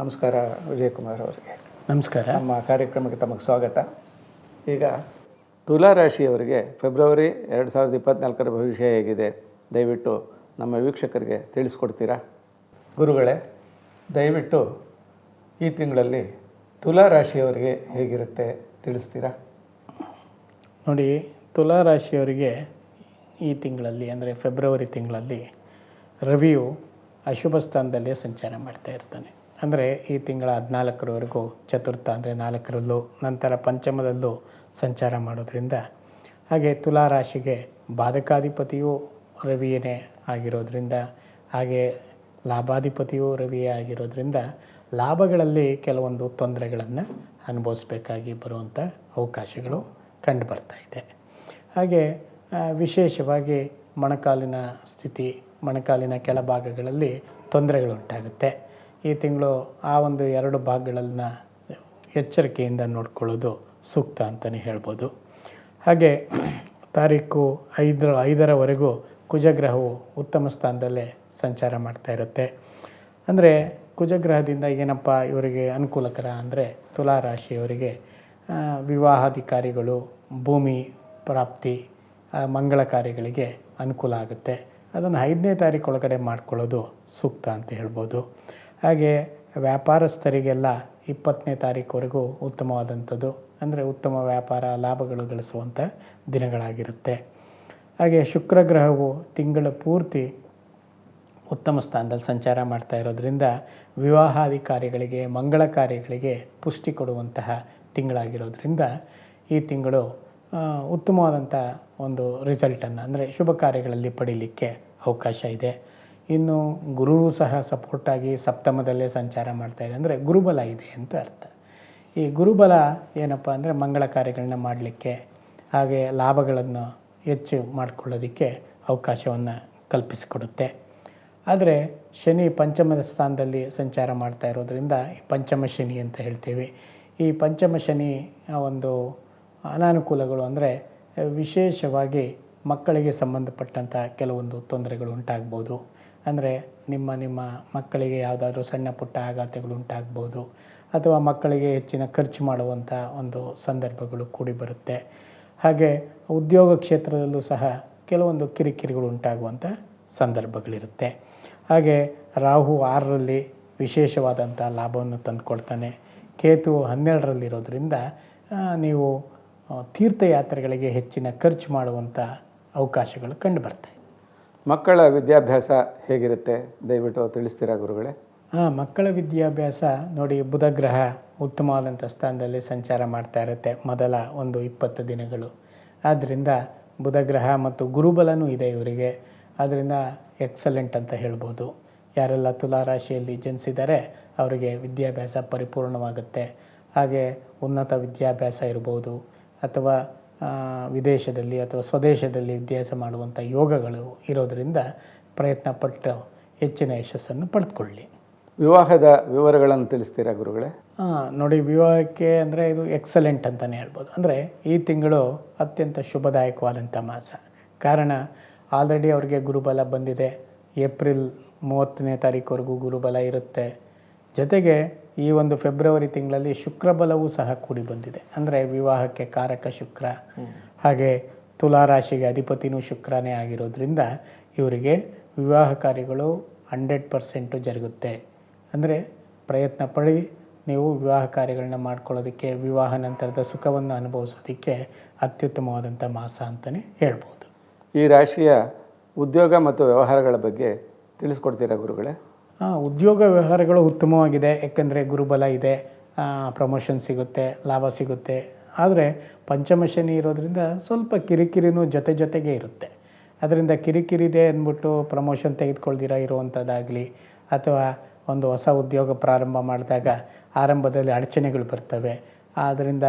ನಮಸ್ಕಾರ ವಿಜಯಕುಮಾರ್ ಅವರಿಗೆ. ನಮಸ್ಕಾರ. ನಮ್ಮ ಕಾರ್ಯಕ್ರಮಕ್ಕೆ ತಮಗೆ ಸ್ವಾಗತ. ಈಗ ತುಲಾ ರಾಶಿಯವರಿಗೆ ಫೆಬ್ರವರಿ ಎರಡು ಸಾವಿರದ ಇಪ್ಪತ್ತ್ನಾಲ್ಕರ ಭವಿಷ್ಯ ಹೇಗಿದೆ? ದಯವಿಟ್ಟು ನಮ್ಮ ವೀಕ್ಷಕರಿಗೆ ತಿಳಿಸ್ಕೊಡ್ತೀರಾ? ಗುರುಗಳೇ ದಯವಿಟ್ಟು ಈ ತಿಂಗಳಲ್ಲಿ ತುಲಾ ರಾಶಿಯವರಿಗೆ ಹೇಗಿರುತ್ತೆ ತಿಳಿಸ್ತೀರಾ? ನೋಡಿ ತುಲಾ ರಾಶಿಯವರಿಗೆ ಈ ತಿಂಗಳಲ್ಲಿ ಅಂದರೆ ಫೆಬ್ರವರಿ ತಿಂಗಳಲ್ಲಿ ರವಿಯು ಅಶುಭ ಸ್ಥಾನದಲ್ಲೇ ಸಂಚಾರ ಮಾಡ್ತಾ ಇರ್ತಾನೆ. ಅಂದರೆ ಈ ತಿಂಗಳ ಹದಿನಾಲ್ಕರವರೆಗೂ ಚತುರ್ಥ ಅಂದರೆ ನಾಲ್ಕರಲ್ಲೂ ನಂತರ ಪಂಚಮದಲ್ಲೂ ಸಂಚಾರ ಮಾಡೋದ್ರಿಂದ ಹಾಗೆ ತುಲಾ ರಾಶಿಗೆ ಬಾಧಕಾಧಿಪತಿಯು ರವಿಯೇ ಆಗಿರೋದ್ರಿಂದ ಹಾಗೆ ಲಾಭಾಧಿಪತಿಯು ರವಿಯೇ ಆಗಿರೋದ್ರಿಂದ ಲಾಭಗಳಲ್ಲಿ ಕೆಲವೊಂದು ತೊಂದರೆಗಳನ್ನು ಅನುಭವಿಸ್ಬೇಕಾಗಿ ಬರುವಂಥ ಅವಕಾಶಗಳು ಕಂಡು ಬರ್ತಾ ಇದೆ. ಹಾಗೆ ವಿಶೇಷವಾಗಿ ಮೊಣಕಾಲಿನ ಸ್ಥಿತಿ, ಮೊಣಕಾಲಿನ ಕೆಳಭಾಗಗಳಲ್ಲಿ ತೊಂದರೆಗಳುಂಟಾಗುತ್ತೆ. ಈ ತಿಂಗಳು ಆ ಒಂದು ಎರಡು ಭಾಗಗಳನ್ನ ಎಚ್ಚರಿಕೆಯಿಂದ ನೋಡ್ಕೊಳ್ಳೋದು ಸೂಕ್ತ ಅಂತಲೇ ಹೇಳ್ಬೋದು. ಹಾಗೆ ತಾರೀಕು ಐದರ, ಐದರವರೆಗೂ ಕುಜಗ್ರಹವು ಉತ್ತಮ ಸ್ಥಾನದಲ್ಲೇ ಸಂಚಾರ ಮಾಡ್ತಾ ಇರುತ್ತೆ. ಅಂದರೆ ಕುಜಗ್ರಹದಿಂದ ಏನಪ್ಪ ಇವರಿಗೆ ಅನುಕೂಲಕರ ಅಂದರೆ ತುಲಾ ರಾಶಿಯವರಿಗೆ ವಿವಾಹಾಧಿಕಾರಿಗಳು, ಭೂಮಿ ಪ್ರಾಪ್ತಿ ಮಂಗಳ ಕಾರ್ಯಗಳಿಗೆ ಅನುಕೂಲ ಆಗುತ್ತೆ. ಅದನ್ನು ಐದನೇ ತಾರೀಕು ಒಳಗಡೆ ಮಾಡ್ಕೊಳ್ಳೋದು ಸೂಕ್ತ ಅಂತ ಹೇಳ್ಬೋದು. ಹಾಗೆ ವ್ಯಾಪಾರಸ್ಥರಿಗೆಲ್ಲ ಇಪ್ಪತ್ತನೇ ತಾರೀಕುವರೆಗೂ ಉತ್ತಮವಾದಂಥದ್ದು, ಅಂದರೆ ಉತ್ತಮ ವ್ಯಾಪಾರ ಲಾಭಗಳು ಗಳಿಸುವಂಥ ದಿನಗಳಾಗಿರುತ್ತೆ. ಹಾಗೆ ಶುಕ್ರ ಗ್ರಹವು ತಿಂಗಳ ಪೂರ್ತಿ ಉತ್ತಮ ಸ್ಥಾನದಲ್ಲಿ ಸಂಚಾರ ಮಾಡ್ತಾ ಇರೋದ್ರಿಂದ ವಿವಾಹಾಧಿಕಾರಿಗಳಿಗೆ, ಮಂಗಳ ಕಾರ್ಯಗಳಿಗೆ ಪುಷ್ಟಿ ಕೊಡುವಂತಹ ತಿಂಗಳಾಗಿರೋದ್ರಿಂದ ಈ ತಿಂಗಳು ಉತ್ತಮವಾದಂಥ ಒಂದು ರಿಸಲ್ಟನ್ನು ಅಂದರೆ ಶುಭ ಕಾರ್ಯಗಳಲ್ಲಿ ಪಡೀಲಿಕ್ಕೆ ಅವಕಾಶ ಇದೆ. ಇನ್ನು ಗುರು ಸಹ ಸಪೋರ್ಟಾಗಿ ಸಪ್ತಮದಲ್ಲೇ ಸಂಚಾರ ಮಾಡ್ತಾ ಇದೆ ಅಂದರೆ ಗುರುಬಲ ಇದೆ ಅಂತ ಅರ್ಥ. ಈ ಗುರುಬಲ ಏನಪ್ಪ ಅಂದರೆ ಮಂಗಳ ಕಾರ್ಯಗಳನ್ನ ಮಾಡಲಿಕ್ಕೆ, ಹಾಗೆ ಲಾಭಗಳನ್ನು ಹೆಚ್ಚು ಮಾಡಿಕೊಳ್ಳೋದಕ್ಕೆ ಅವಕಾಶವನ್ನು ಕಲ್ಪಿಸಿಕೊಡುತ್ತೆ. ಆದರೆ ಶನಿ ಪಂಚಮದ ಸ್ಥಾನದಲ್ಲಿ ಸಂಚಾರ ಮಾಡ್ತಾ ಇರೋದರಿಂದ ಪಂಚಮ ಶನಿ ಅಂತ ಹೇಳ್ತೀವಿ. ಈ ಪಂಚಮ ಶನಿ ಒಂದು ಅನಾನುಕೂಲಗಳು ಅಂದರೆ ವಿಶೇಷವಾಗಿ ಮಕ್ಕಳಿಗೆ ಸಂಬಂಧಪಟ್ಟಂಥ ಕೆಲವೊಂದು ತೊಂದರೆಗಳು ಉಂಟಾಗ್ಬೋದು. ಅಂದರೆ ನಿಮ್ಮ ನಿಮ್ಮ ಮಕ್ಕಳಿಗೆ ಯಾವುದಾದ್ರೂ ಸಣ್ಣ ಪುಟ್ಟ ಆಘಾತಗಳು ಉಂಟಾಗ್ಬೋದು ಅಥವಾ ಮಕ್ಕಳಿಗೆ ಹೆಚ್ಚಿನ ಖರ್ಚು ಮಾಡುವಂಥ ಒಂದು ಸಂದರ್ಭಗಳು ಕೂಡಿ ಬರುತ್ತೆ. ಹಾಗೆ ಉದ್ಯೋಗ ಕ್ಷೇತ್ರದಲ್ಲೂ ಸಹ ಕೆಲವೊಂದು ಕಿರಿಕಿರಿಗಳು ಉಂಟಾಗುವಂಥ ಸಂದರ್ಭಗಳಿರುತ್ತೆ. ಹಾಗೆ ರಾಹು ಆರರಲ್ಲಿ ವಿಶೇಷವಾದಂಥ ಲಾಭವನ್ನು ತಂದುಕೊಡ್ತಾನೆ ಕೇತು ಹನ್ನೆರಡರಲ್ಲಿರೋದ್ರಿಂದ ನೀವು ತೀರ್ಥಯಾತ್ರೆಗಳಿಗೆ ಹೆಚ್ಚಿನ ಖರ್ಚು ಮಾಡುವಂಥ ಅವಕಾಶಗಳು ಕಂಡು ಬರ್ತಾయి ಮಕ್ಕಳ ವಿದ್ಯಾಭ್ಯಾಸ ಹೇಗಿರುತ್ತೆ? ದಯವಿಟ್ಟು ತಿಳಿಸ್ತೀರಾ ಗುರುಗಳೇ? ಹಾಂ, ಮಕ್ಕಳ ವಿದ್ಯಾಭ್ಯಾಸ ನೋಡಿ ಬುಧ ಗ್ರಹ ಉತ್ತಮವಾದಂಥ ಸ್ಥಾನದಲ್ಲಿ ಸಂಚಾರ ಮಾಡ್ತಾ ಇರುತ್ತೆ ಮೊದಲ ಒಂದು ಇಪ್ಪತ್ತು ದಿನಗಳು. ಆದ್ದರಿಂದ ಬುಧ ಗ್ರಹ ಮತ್ತು ಗುರುಬಲನೂ ಇದೆ ಇವರಿಗೆ. ಆದ್ದರಿಂದ ಎಕ್ಸಲೆಂಟ್ ಅಂತ ಹೇಳ್ಬೋದು. ಯಾರೆಲ್ಲ ತುಲಾ ರಾಶಿಯಲ್ಲಿ ಜನಿಸಿದ್ದಾರೆ ಅವರಿಗೆ ವಿದ್ಯಾಭ್ಯಾಸ ಪರಿಪೂರ್ಣವಾಗುತ್ತೆ. ಹಾಗೆ ಉನ್ನತ ವಿದ್ಯಾಭ್ಯಾಸ ಇರ್ಬೋದು. ಅಥವಾ ವಿದೇಶದಲ್ಲಿ ಅಥವಾ ಸ್ವದೇಶದಲ್ಲಿ ಅಭ್ಯಾಸ ಮಾಡುವಂಥ ಯೋಗಗಳು ಇರೋದರಿಂದ ಪ್ರಯತ್ನ ಪಟ್ಟು ಹೆಚ್ಚಿನ ಯಶಸ್ಸನ್ನು ಪಡೆದುಕೊಳ್ಳಿ. ವಿವಾಹದ ವಿವರಗಳನ್ನು ತಿಳಿಸ್ತೀರಾ ಗುರುಗಳೇ? ಹಾಂ ನೋಡಿ ವಿವಾಹಕ್ಕೆ ಅಂದರೆ ಇದು ಎಕ್ಸಲೆಂಟ್ ಅಂತಲೇ ಹೇಳ್ಬೋದು. ಅಂದರೆ ಈ ತಿಂಗಳು ಅತ್ಯಂತ ಶುಭದಾಯಕವಾದಂಥ ಮಾಸ. ಕಾರಣ ಆಲ್ರೆಡಿ ಅವರಿಗೆ ಗುರುಬಲ ಬಂದಿದೆ. ಏಪ್ರಿಲ್ ಮೂವತ್ತನೇ ತಾರೀಕುವರೆಗೂ ಗುರುಬಲ ಇರುತ್ತೆ. ಜೊತೆಗೆ ಈ ಒಂದು ಫೆಬ್ರವರಿ ತಿಂಗಳಲ್ಲಿ ಶುಕ್ರಬಲವೂ ಸಹ ಕೂಡಿ ಬಂದಿದೆ. ಅಂದರೆ ವಿವಾಹಕ್ಕೆ ಕಾರಕ ಶುಕ್ರ, ಹಾಗೆ ತುಲಾ ರಾಶಿಗೆ ಅಧಿಪತಿನೂ ಶುಕ್ರನೇ ಆಗಿರೋದ್ರಿಂದ ಇವರಿಗೆ ವಿವಾಹ ಕಾರ್ಯಗಳು ಹಂಡ್ರೆಡ್ ಪರ್ಸೆಂಟು ಜರುಗುತ್ತೆ. ಅಂದರೆ ಪ್ರಯತ್ನ ಪಡಿ, ನೀವು ವಿವಾಹ ಕಾರ್ಯಗಳನ್ನ ಮಾಡ್ಕೊಳ್ಳೋದಕ್ಕೆ, ವಿವಾಹ ನಂತರದ ಸುಖವನ್ನು ಅನುಭವಿಸೋದಕ್ಕೆ ಅತ್ಯುತ್ತಮವಾದಂಥ ಮಾಸ ಅಂತಲೇ ಹೇಳ್ಬೋದು. ಈ ರಾಶಿಯ ಉದ್ಯೋಗ ಮತ್ತು ವ್ಯವಹಾರಗಳ ಬಗ್ಗೆ ತಿಳಿಸ್ಕೊಡ್ತೀರಾ ಗುರುಗಳೇ? ಉದ್ಯೋಗ ವ್ಯವಹಾರಗಳು ಉತ್ತಮವಾಗಿದೆ. ಏಕೆಂದರೆ ಗುರುಬಲ ಇದೆ. ಪ್ರಮೋಷನ್ ಸಿಗುತ್ತೆ, ಲಾಭ ಸಿಗುತ್ತೆ. ಆದರೆ ಪಂಚಮ ಶನಿ ಇರೋದ್ರಿಂದ ಸ್ವಲ್ಪ ಕಿರಿಕಿರಿನೂ ಜೊತೆ ಜೊತೆಗೆ ಇರುತ್ತೆ. ಅದರಿಂದ ಕಿರಿಕಿರಿದೆ ಅಂದ್ಬಿಟ್ಟು ಪ್ರಮೋಷನ್ ತೆಗೆದುಕೊಳ್ದಿರ ಇರುವಂಥದ್ದಾಗಲಿ ಅಥವಾ ಒಂದು ಹೊಸ ಉದ್ಯೋಗ ಪ್ರಾರಂಭ ಮಾಡಿದಾಗ ಆರಂಭದಲ್ಲಿ ಅಡಚಣೆಗಳು ಬರ್ತವೆ ಆದ್ದರಿಂದ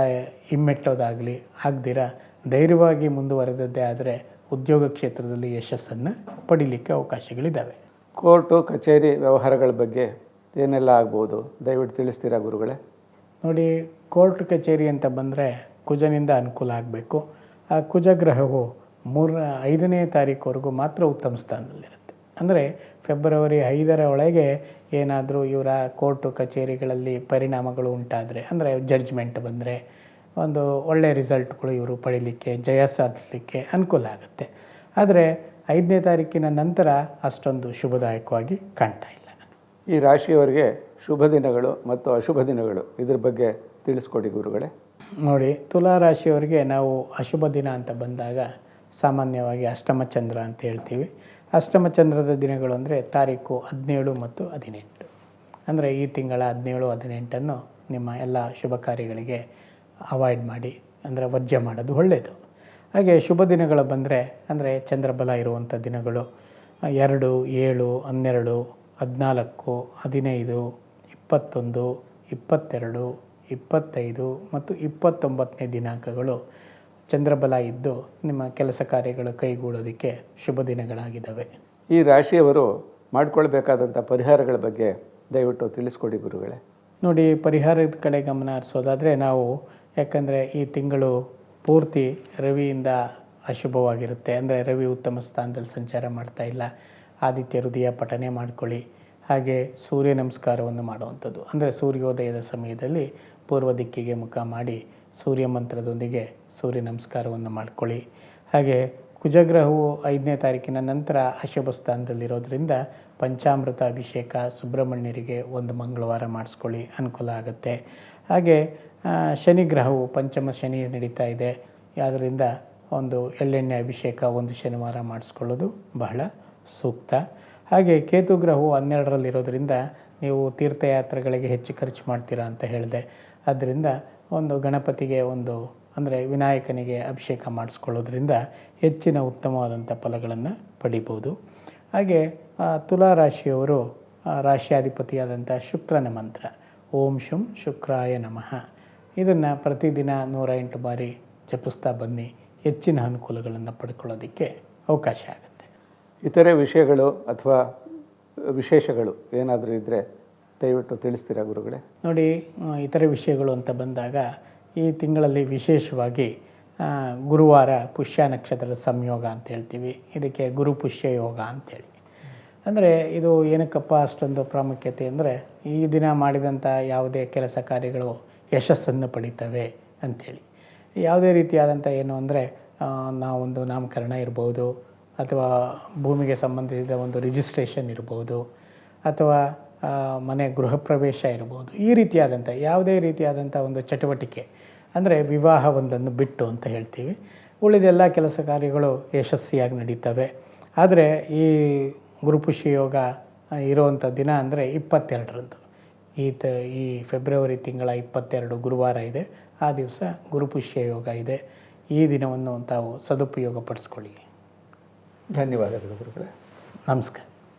ಹಿಮ್ಮೆಟ್ಟೋದಾಗಲಿ ಆಗದಿರ. ಧೈರ್ಯವಾಗಿ ಮುಂದುವರೆದದ್ದೇ ಆದರೆ ಉದ್ಯೋಗ ಕ್ಷೇತ್ರದಲ್ಲಿ ಯಶಸ್ಸನ್ನು ಪಡೀಲಿಕ್ಕೆ ಅವಕಾಶಗಳಿದ್ದಾವೆ ಕೋರ್ಟು, ಕಚೇರಿ ವ್ಯವಹಾರಗಳ ಬಗ್ಗೆ ಏನೆಲ್ಲ ಆಗ್ಬೋದು? ದಯವಿಟ್ಟು ತಿಳಿಸ್ತೀರಾ ಗುರುಗಳೇ? ನೋಡಿ, ಕೋರ್ಟ್, ಕಚೇರಿ ಅಂತ ಬಂದರೆ ಕುಜನಿಂದ ಅನುಕೂಲ ಆಗಬೇಕು. ಆ ಕುಜಗ್ರಹವು ಮೂರ, ಐದನೇ ತಾರೀಕುವರೆಗೂ ಮಾತ್ರ ಉತ್ತಮ ಸ್ಥಾನದಲ್ಲಿರುತ್ತೆ. ಅಂದರೆ ಫೆಬ್ರವರಿ ಐದರ ಒಳಗೆ ಏನಾದರೂ ಇವರ ಕೋರ್ಟು, ಕಚೇರಿಗಳಲ್ಲಿ ಪರಿಣಾಮಗಳು ಉಂಟಾದರೆ, ಅಂದರೆ ಜಡ್ಜ್ಮೆಂಟ್ ಬಂದರೆ ಒಂದು ಒಳ್ಳೆಯ ರಿಸಲ್ಟ್ಗಳು ಇವರು ಪಡೀಲಿಕ್ಕೆ, ಜಯ ಸಾಧಿಸಲಿಕ್ಕೆ ಅನುಕೂಲ ಆಗುತ್ತೆ. ಆದರೆ ಐದನೇ ತಾರೀಕಿನ ನಂತರ ಅಷ್ಟೊಂದು ಶುಭದಾಯಕವಾಗಿ ಕಾಣ್ತಾ ಇಲ್ಲ. ಈ ರಾಶಿಯವರಿಗೆ ಶುಭ ದಿನಗಳು ಮತ್ತು ಅಶುಭ ದಿನಗಳು ಇದ್ರ ಬಗ್ಗೆ ತಿಳಿಸ್ಕೊಡಿ ಗುರುಗಳೇ. ನೋಡಿ ತುಲಾ ರಾಶಿಯವರಿಗೆ ನಾವು ಅಶುಭ ದಿನ ಅಂತ ಬಂದಾಗ ಸಾಮಾನ್ಯವಾಗಿ ಅಷ್ಟಮ ಚಂದ್ರ ಅಂತ ಹೇಳ್ತೀವಿ. ಅಷ್ಟಮ ಚಂದ್ರದ ದಿನಗಳು ಅಂದರೆ ತಾರೀಕು ಹದಿನೇಳು ಮತ್ತು ಹದಿನೆಂಟು. ಅಂದರೆ ಈ ತಿಂಗಳ ಹದಿನೇಳು ಹದಿನೆಂಟನ್ನು ನಿಮ್ಮ ಎಲ್ಲ ಶುಭ ಕಾರ್ಯಗಳಿಗೆ ಅವಾಯ್ಡ್ ಮಾಡಿ ಅಂದರೆ ವರ್ಜ್ಯ ಮಾಡೋದು ಒಳ್ಳೆಯದು ಹಾಗೆ ಶುಭ ದಿನಗಳು ಬಂದರೆ ಅಂದರೆ ಚಂದ್ರಬಲ ಇರುವಂಥ ದಿನಗಳು. ಎರಡು ಏಳು ಹನ್ನೆರಡು ಹದಿನಾಲ್ಕು ಹದಿನೈದು ಇಪ್ಪತ್ತೊಂದು ಇಪ್ಪತ್ತೆರಡು ಇಪ್ಪತ್ತೈದು ಮತ್ತು ಇಪ್ಪತ್ತೊಂಬತ್ತನೇ ದಿನಾಂಕಗಳು. ಚಂದ್ರಬಲ ಇದ್ದು ನಿಮ್ಮ ಕೆಲಸ ಕಾರ್ಯಗಳು ಕೈಗೂಡೋದಕ್ಕೆ ಶುಭ ದಿನಗಳಾಗಿದ್ದಾವೆ. ಈ ರಾಶಿಯವರು ಮಾಡಿಕೊಳ್ಬೇಕಾದಂಥ ಪರಿಹಾರಗಳ ಬಗ್ಗೆ ದಯವಿಟ್ಟು ತಿಳಿಸ್ಕೊಡಿ ಗುರುಗಳೇ. ನೋಡಿ ಪರಿಹಾರದ ಕಡೆ ಗಮನ ಹರಿಸೋದಾದರೆ ನಾವು ಯಾಕಂದರೆ ಈ ತಿಂಗಳು ಪೂರ್ತಿ ರವಿಯಿಂದ ಅಶುಭವಾಗಿರುತ್ತೆ. ಅಂದರೆ ರವಿ ಉತ್ತಮ ಸ್ಥಾನದಲ್ಲಿ ಸಂಚಾರ ಮಾಡ್ತಾ ಇಲ್ಲ. ಆದಿತ್ಯ ಹೃದಯ ಪಠನೆ ಮಾಡ್ಕೊಳ್ಳಿ. ಹಾಗೆ ಸೂರ್ಯ ನಮಸ್ಕಾರವನ್ನು ಮಾಡುವಂಥದ್ದು. ಅಂದರೆ ಸೂರ್ಯೋದಯದ ಸಮಯದಲ್ಲಿ ಪೂರ್ವ ದಿಕ್ಕಿಗೆ ಮುಖ ಮಾಡಿ ಸೂರ್ಯ ಮಂತ್ರದೊಂದಿಗೆ ಸೂರ್ಯ ನಮಸ್ಕಾರವನ್ನು ಮಾಡ್ಕೊಳ್ಳಿ. ಹಾಗೆ ಕುಜಗ್ರಹವು ಐದನೇ ತಾರೀಕಿನ ನಂತರ ಅಶುಭ ಸ್ಥಾನದಲ್ಲಿರೋದ್ರಿಂದ ಪಂಚಾಮೃತ ಅಭಿಷೇಕ ಸುಬ್ರಹ್ಮಣ್ಯರಿಗೆ ಒಂದು ಮಂಗಳವಾರ ಮಾಡಿಸ್ಕೊಳ್ಳಿ. ಅನುಕೂಲ ಆಗುತ್ತೆ. ಹಾಗೆ ಶನಿ ಗ್ರಹವು ಪಂಚಮ ಶನಿ ನಡೀತಾ ಇದೆ. ಆದ್ದರಿಂದ ಒಂದು ಎಳ್ಳೆಣ್ಣೆ ಅಭಿಷೇಕ ಒಂದು ಶನಿವಾರ ಮಾಡಿಸ್ಕೊಳ್ಳೋದು ಬಹಳ ಸೂಕ್ತ. ಹಾಗೆ ಕೇತು ಗ್ರಹವು ಹನ್ನೆರಡರಲ್ಲಿರೋದ್ರಿಂದ ನೀವು ತೀರ್ಥಯಾತ್ರೆಗಳಿಗೆ ಹೆಚ್ಚು ಖರ್ಚು ಮಾಡ್ತೀರಾ ಅಂತ ಹೇಳಿದೆ. ಆದ್ದರಿಂದ ಒಂದು ಗಣಪತಿಗೆ ಒಂದು ಅಂದರೆ ವಿನಾಯಕನಿಗೆ ಅಭಿಷೇಕ ಮಾಡಿಸ್ಕೊಳ್ಳೋದ್ರಿಂದ ಹೆಚ್ಚಿನ ಉತ್ತಮವಾದಂಥ ಫಲಗಳನ್ನು ಪಡಿಬೋದು. ಹಾಗೆ ತುಲಾ ರಾಶಿಯವರು ಆ, ರಾಶಿಯಾಧಿಪತಿಯಾದಂಥ ಶುಕ್ರನ ಮಂತ್ರ. ಓಂ ಶುಂ ಶುಕ್ರಾಯ ನಮಃ. ಇದನ್ನು ಪ್ರತಿದಿನ ನೂರ ಎಂಟು ಬಾರಿ ಜಪಿಸ್ತಾ ಬನ್ನಿ. ಹೆಚ್ಚಿನ ಅನುಕೂಲಗಳನ್ನು ಪಡ್ಕೊಳ್ಳೋದಕ್ಕೆ ಅವಕಾಶ ಆಗುತ್ತೆ. ಇತರೆ ವಿಷಯಗಳು ಅಥವಾ ವಿಶೇಷಗಳು ಏನಾದರೂ ಇದ್ದರೆ ದಯವಿಟ್ಟು ತಿಳಿಸ್ತೀರಾ ಗುರುಗಳೇ? ನೋಡಿ ಇತರೆ ವಿಷಯಗಳು ಅಂತ ಬಂದಾಗ ಈ ತಿಂಗಳಲ್ಲಿ ವಿಶೇಷವಾಗಿ ಗುರುವಾರ ಪುಷ್ಯ ನಕ್ಷತ್ರದ ಸಂಯೋಗ ಅಂತ ಹೇಳ್ತೀವಿ. ಇದಕ್ಕೆ ಗುರು ಪುಷ್ಯ ಯೋಗ ಅಂತೇಳಿ ಅಂದರೆ ಇದು ಏನಕ್ಕಪ್ಪ ಅಷ್ಟೊಂದು ಪ್ರಾಮುಖ್ಯತೆ ಅಂದರೆ ಈ ದಿನ ಮಾಡಿದಂಥ ಯಾವುದೇ ಕೆಲಸ ಕಾರ್ಯಗಳು ಯಶಸ್ಸನ್ನು ಪಡೀತವೆ ಅಂಥೇಳಿ ಯಾವುದೇ ರೀತಿಯಾದಂಥ ಏನು ಅಂದರೆ ನಾವೊಂದು ನಾಮಕರಣ ಇರ್ಬೋದು, ಅಥವಾ ಭೂಮಿಗೆ ಸಂಬಂಧಿಸಿದ ಒಂದು ರಿಜಿಸ್ಟ್ರೇಷನ್ ಇರ್ಬೋದು, ಅಥವಾ ಮನೆ ಗೃಹ ಪ್ರವೇಶ ಇರ್ಬೋದು, ಈ ರೀತಿಯಾದಂಥ ಯಾವುದೇ ರೀತಿಯಾದಂಥ ಒಂದು ಚಟುವಟಿಕೆ ಅಂದರೆ ವಿವಾಹ ಒಂದನ್ನು ಬಿಟ್ಟು ಅಂತ ಹೇಳ್ತೀವಿ. ಉಳಿದೆಲ್ಲ ಕೆಲಸ ಕಾರ್ಯಗಳು ಯಶಸ್ವಿಯಾಗಿ ನಡೀತವೆ. ಆದರೆ ಈ ಗುರುಪುಷ್ಯ ಯೋಗ ಇರುವಂಥ ದಿನ ಅಂದರೆ ಇಪ್ಪತ್ತೆರಡರಂದು. ಈ ತ ಈ ಫೆಬ್ರವರಿ ತಿಂಗಳ ಇಪ್ಪತ್ತೆರಡು ಗುರುವಾರ ಇದೆ. ಆ ದಿವಸ ಗುರುಪುಷ್ಯ ಯೋಗ ಇದೆ. ಈ ದಿನವನ್ನು ತಾವು ಸದುಪಯೋಗ ಪಡಿಸ್ಕೊಳ್ಳಿ ಧನ್ಯವಾದಗಳು ಗುರುಗಳೇ. ನಮಸ್ಕಾರ.